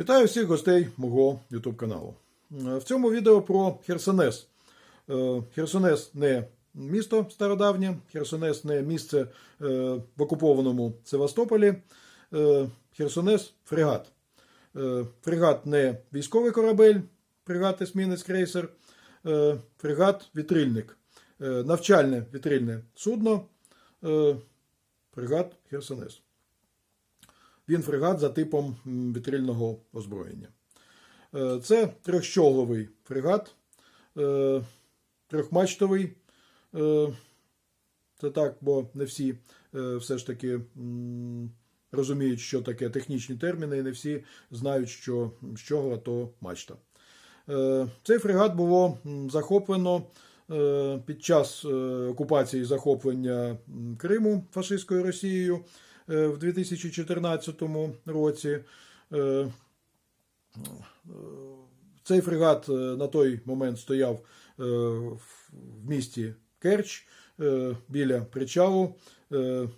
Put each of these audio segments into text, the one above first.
Вітаю всіх гостей мого YouTube каналу. Е, В цьому відео про Херсонес. Е, Херсонес не місто стародавнє, Херсонес не місце е, в окупованому Севастополі. Херсонес фрегат. Фрегат не військовий корабель, фрегат есмінець крейсер, фрегат вітрильник, Е, навчальне вітрильне судно, фрегат Херсонес. Він фрегат за типом вітрильного озброєння. Е, Це трьохщогловий фрегат, е, трьохмачтовий. Е, Це так, бо не всі все ж таки розуміють, що таке технічні терміни, і не всі знають, що щогла то мачта. Цей фрегат було захоплено під час окупації захоплення Криму фашистською Росією в 2014 році. Е, Цей фрегат е, на той момент стояв е, в місті Керч е, біля причалу. Е,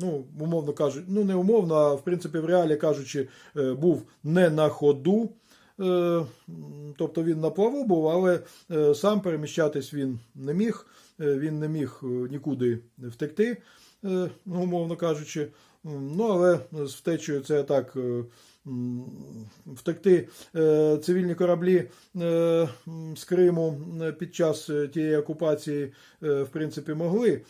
Ну, умовно кажучи, ну не умовно, а в принципі, в реалі кажучи, е, був не на ходу. Е, Тобто він на плаву був, але е, сам переміщатись він не міг. Е, Він не міг е, нікуди втекти, е, умовно кажучи. Ну, але з втечею це так. е, Втекти е, цивільні кораблі е, з Криму під час тієї окупації, в принципі, могли.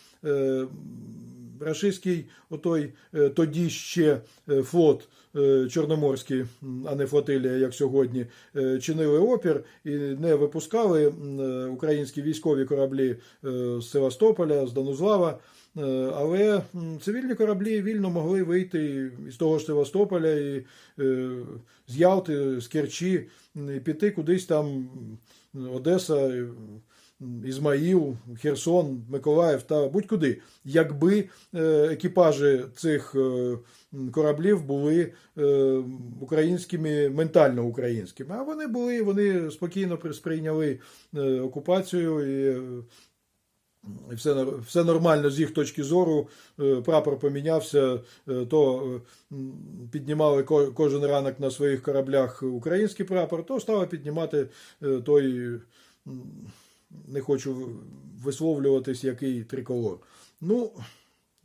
Рашистський, отой е, тоді ще е, флот е, Чорноморський, а не флотилія, як сьогодні, чинили опір і не випускали українські військові кораблі з Севастополя, з Данузлава. Е, Але цивільні кораблі вільно могли вийти із того ж Севастополя і з Ялти, з Керчі, і піти кудись там Одеса. Ізмаїл, Херсон, Миколаїв та будь-куди, якби е, екіпажі цих е, кораблів були е, українськими, ментально українськими. А вони були, вони спокійно при- сприйняли окупацію і. все, все нормально з їх точки зору. Прапор помінявся, то піднімали кожен ранок на своїх кораблях український прапор, то стали піднімати той, не хочу висловлюватись, який триколор. Ну,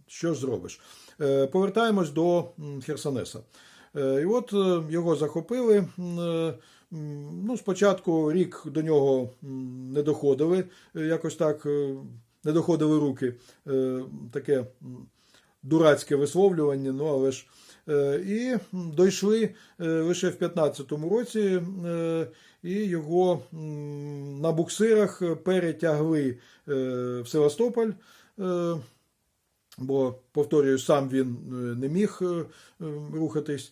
що ж зробиш? Е, Повертаємось до Херсонеса. Е, І от е, його захопили. Ну, спочатку рік до нього не доходили, якось так не доходили руки. Таке дурацьке висловлювання, ну але ж. І дійшли лише в 15-му році, і його на буксирах перетягли е, в Севастополь. е, Бо, повторюю, сам він е, не міг рухатись.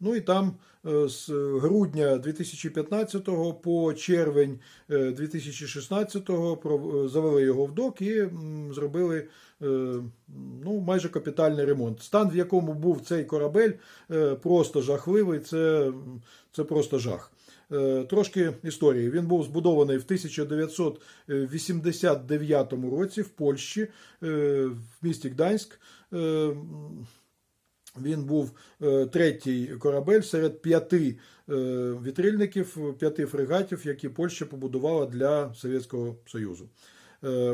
Ну і там з грудня 2015 по червень е, 2016 про- е, завели його в док і зробили ну, майже капітальний ремонт. Стан, в якому був цей корабель, просто жахливий. Це, це просто жах. Е, Трошки історії. Він був збудований в 1989 році в Польщі, е, в місті Гданськ. Е, Він був третій корабель серед п'яти вітрильників, п'яти фрегатів, які Польща побудувала для Совєтського Союзу.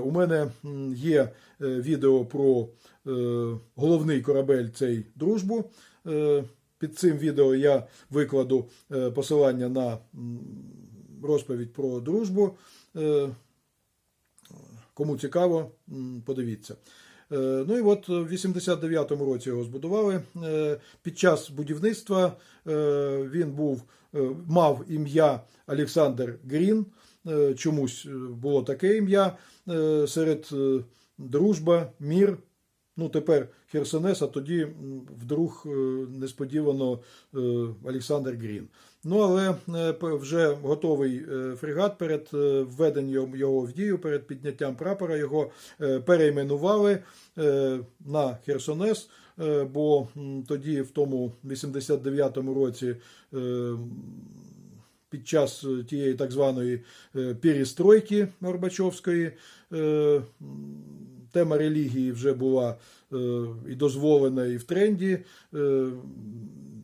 У мене є відео про головний корабель цей дружбу. Під цим відео я викладу е, посилання на розповідь про дружбу. Е, Кому цікаво, подивіться. Е, Ну і от в 89-му році його збудували. Під час будівництва він був, мав ім'я Олександр Грін. Чомусь було таке ім'я серед дружба, мір. Ну, тепер Херсонес, а тоді вдруг е, несподівано е, Олександр Грін. Ну, але е, вже готовий фрегат перед введенням його в дію, перед підняттям прапора його перейменували на Херсонес, бо тоді, в тому 89-му році, під час тієї так званої перестройки Горбачовської тема релігії вже була е, і дозволена, і в тренді. Е,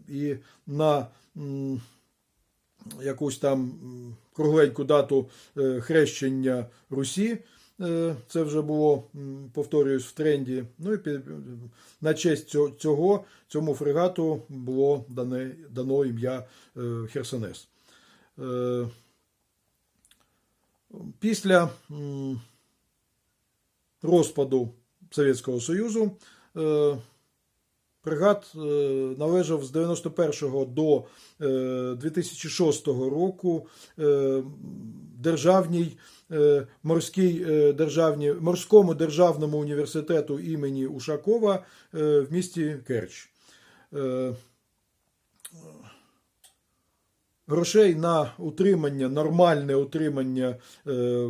і на якусь там кругленьку дату е, хрещення Русі. Це вже було, повторююсь, в тренді. Ну і на честь цього- цьому фрегату було дане, дано ім'я Херсонес. Після розпаду Совєтського Союзу е, фрегат е, належав з 91 до е, 2006 року е, державній е, морській е, державній морському державному університету імені Ушакова е, в місті Керч. Грошей на утримання, нормальне утримання е,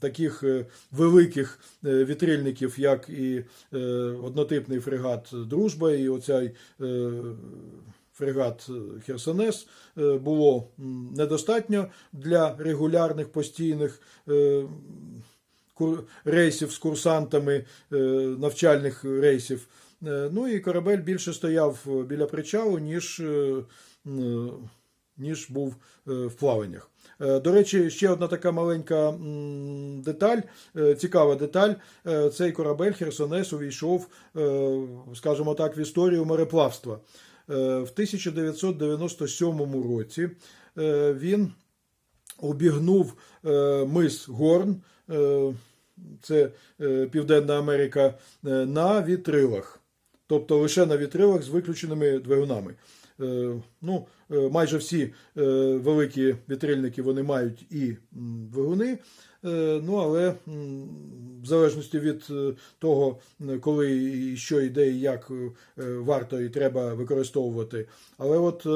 таких е, великих е, вітрильників, як і е, однотипний фрегат Дружба, і оцей е, фрегат Херсонес е, було недостатньо для регулярних постійних е, рейсів з курсантами, е, навчальних рейсів. Ну і корабель більше стояв біля причалу, ніж, ніж був е, в плаваннях. Е, До речі, ще одна така маленька деталь, е, цікава деталь. Цей корабель Херсонес увійшов, скажімо так, в історію мореплавства. В 1997 році він обігнув мис Горн, це Південна Америка, на вітрилах. Тобто лише на вітрилах з виключеними двигунами. Е, Ну, е, майже всі е, великі вітрильники вони мають і двигуни. Ну, але в залежності від того, коли і що йде, і як варто і треба використовувати. Але от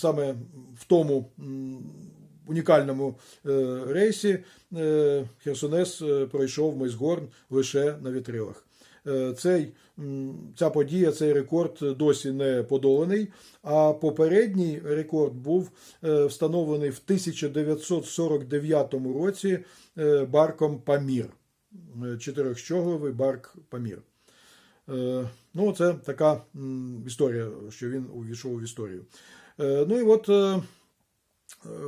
саме в тому унікальному рейсі Херсонес пройшов Мисгорн лише на вітрилах. Е, Цей, ця подія, цей рекорд досі не подоланий. А попередній рекорд був е, встановлений в 1949 році е, барком Памір. Чотирьохщогловий барк Памір. Ну, це така історія, що він увійшов в історію. Ну і от.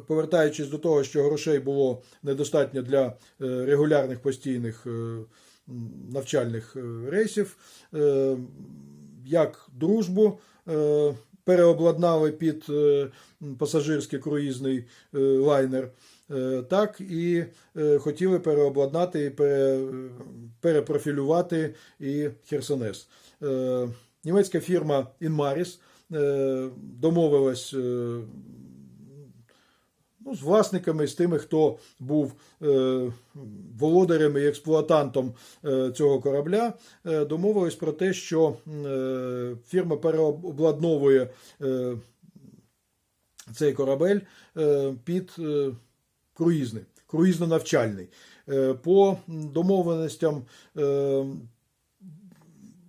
повертаючись до того, що грошей було недостатньо для регулярних постійних навчальних е, рейсів, е, як дружбу е, переобладнали під пасажирський круїзний лайнер. Так і хотіли переобладнати і перепрофілювати і Херсонес. Німецька фірма е, домовилась ну, з власниками, з тими, хто був е, володарем і експлуатантом е, цього корабля, е, домовились про те, що е, фірма переобладновує е, цей корабель е, під е, круїзний, круїзно-навчальний. Е, по домовленостям е,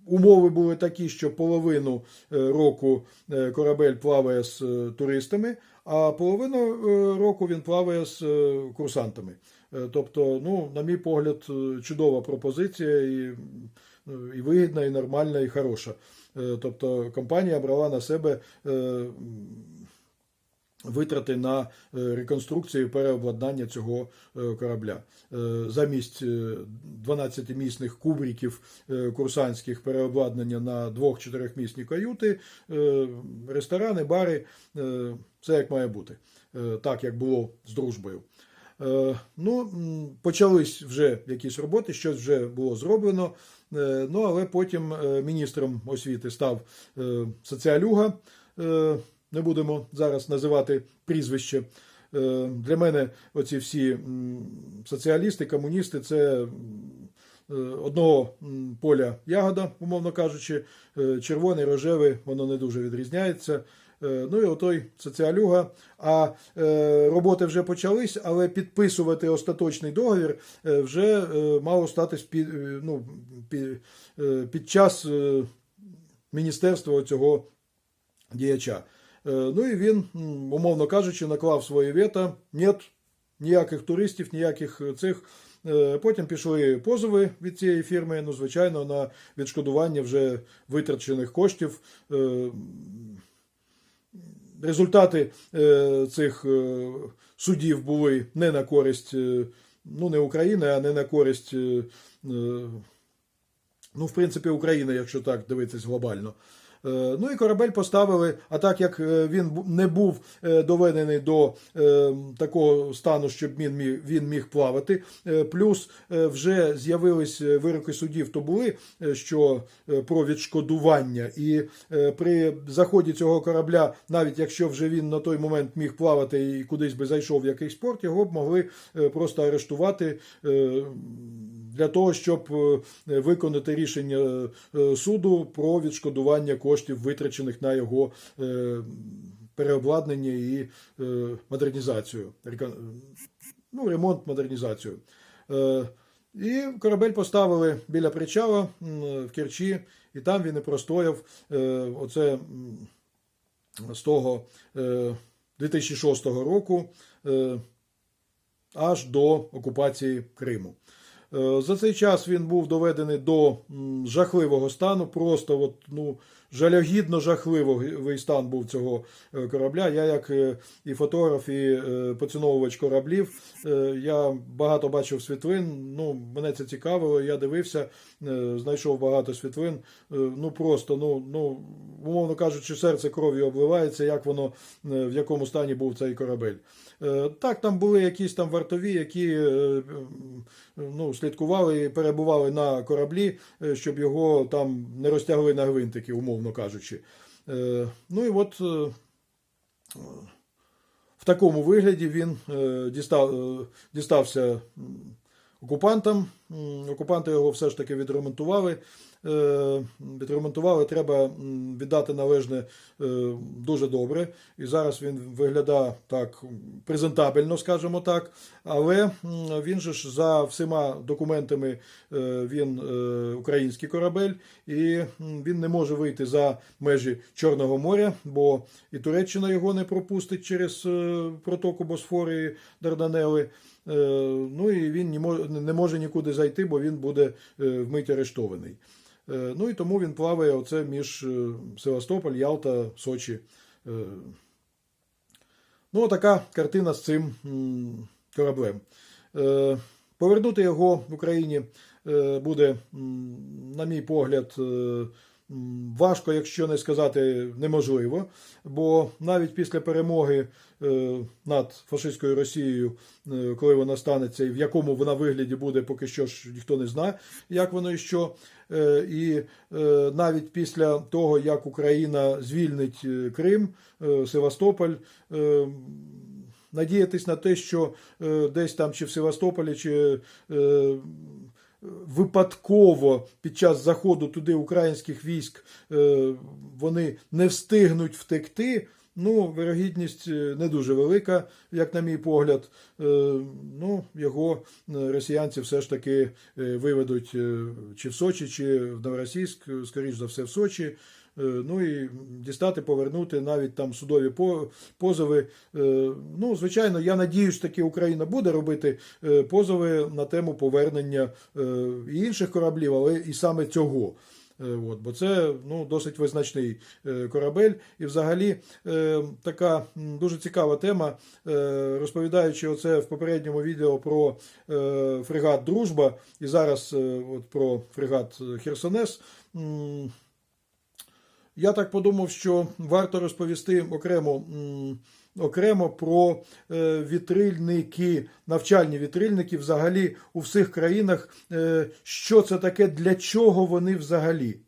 Умови були такі, що половину е, року е, корабель плаває з е, туристами, а половину е, року він плаває з е, курсантами. Е, Тобто, ну, на мій погляд, чудова пропозиція і, ну, і вигідна, і нормальна, і хороша. Тобто компанія брала на себе витрати на е, реконструкцію і переобладнання цього е, корабля. Е, Замість 12-місних кубриків курсантських переобладнання на 2-4-місні каюти, ресторани, бари, все як має бути, так як було з дружбою. Ну, почались вже якісь роботи, щось вже було зроблено. Ну, але потім міністром освіти став соціалюга. Не будемо зараз називати прізвище. Е, Для мене оці всі соціалісти, комуністи це е, одного поля ягода, умовно кажучи, Е, червоний, рожевий, воно не дуже відрізняється. Ну і отой соціалюга. А роботи вже почались, але підписувати остаточний договір вже мало статись під, ну, під, під час міністерства цього діяча. Е, Ну і він, умовно кажучи, наклав своє вето. Нет, ніяких туристів, ніяких е, цих. Е, Потім пішли позови від цієї фірми, ну, звичайно, на відшкодування вже витрачених коштів. Результати цих судів були не на користь ну, не України, а не на користь, ну, в принципі, України, якщо так дивитись глобально. Е, Ну і корабель поставили, а так як е, він не був е, доведений до такого стану, щоб він міг, він міг плавати, плюс вже з'явились вироки судів, то були, що про відшкодування. І при заході цього корабля, навіть якщо вже він на той момент міг плавати і кудись би зайшов в якийсь порт, його б могли просто арештувати. для того, щоб виконати рішення суду про відшкодування коштів, витрачених на його е, переобладнання і е, модернізацію, ну, ремонт, модернізацію. Е, І корабель поставили біля причала в Керчі, і там він і простояв оце з того е, 2006 року аж до окупації Криму. За цей час він був доведений до жахливого стану, просто от, ну, жалюгідно жахливий стан був цього е, корабля. Я, як е, і фотограф, і е, поціновувач кораблів, я багато бачив світлин. Ну, мене це цікавило. Я дивився, знайшов багато світлин. Ну просто, ну, ну, умовно кажучи, серце кров'ю обливається, як воно в якому стані був цей корабель. Так, там були якісь там вартові, які ну, слідкували і перебували на кораблі, щоб його там не розтягли на гвинтики, умовно кажучи. Е, Ну і от е, в такому вигляді він е, дістав, дістався окупантам. Окупанти його все ж таки відремонтували. Е, Відремонтували, треба віддати належне е, дуже добре. І зараз він виглядає так презентабельно, скажімо так. Але він же ж за всіма документами е, він український корабель, і він не може вийти за межі Чорного моря, бо і Туреччина його не пропустить через протоку Босфори і Дарданели. Ну і він не може, нікуди зайти, бо він буде вмить арештований. Е, Ну і тому він плаває оце між е, Севастополь, Ялта, Сочі. Е, Ну, така картина з цим кораблем. Повернути його в Україні буде, на мій погляд, важко, якщо не сказати неможливо. Бо навіть після перемоги е, над фашистською Росією, е, коли вона станеться, і в якому вона вигляді буде, поки що ж ніхто не знає, як воно і що. Е, І навіть після того, як Україна звільнить Крим, Севастополь, надіятись на те, що десь там чи в Севастополі, чи випадково під час заходу туди українських військ е, вони не встигнуть втекти. Ну, вирогідність е, не дуже велика, як на мій погляд. Е, Ну, його е, росіянці все ж таки виведуть чи в Сочі, чи в Новоросійськ, скоріш за все, в Сочі. Ну і дістати, повернути навіть там судові по- позови. Ну, звичайно, я надіюсь, таки Україна буде робити позови на тему повернення і інших кораблів, але і саме цього. Е, От, бо це ну, досить визначний е, корабель. І взагалі е, така дуже цікава тема, розповідаючи оце в попередньому відео про фрегат Дружба і зараз от, про фрегат Херсонес. Я так подумав, що варто розповісти окремо, окремо про е, вітрильники, навчальні вітрильники взагалі у всіх країнах. Е, що це таке, для чого вони взагалі?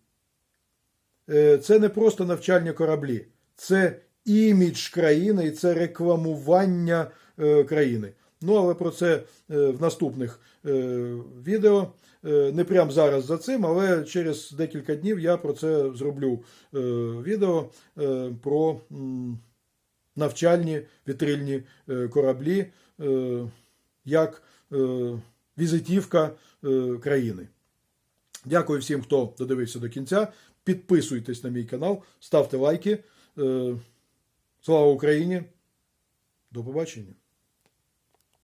Е, це не просто навчальні кораблі, це імідж країни і це рекламування країни. Ну, але про це в наступних відео. Е, Не прямо зараз за цим, але через декілька днів я про це зроблю е, відео е, про навчальні вітрильні кораблі як візитівка країни. Дякую всім, хто додивився до кінця. Підписуйтесь на мій канал, ставте лайки. Слава Україні! До побачення!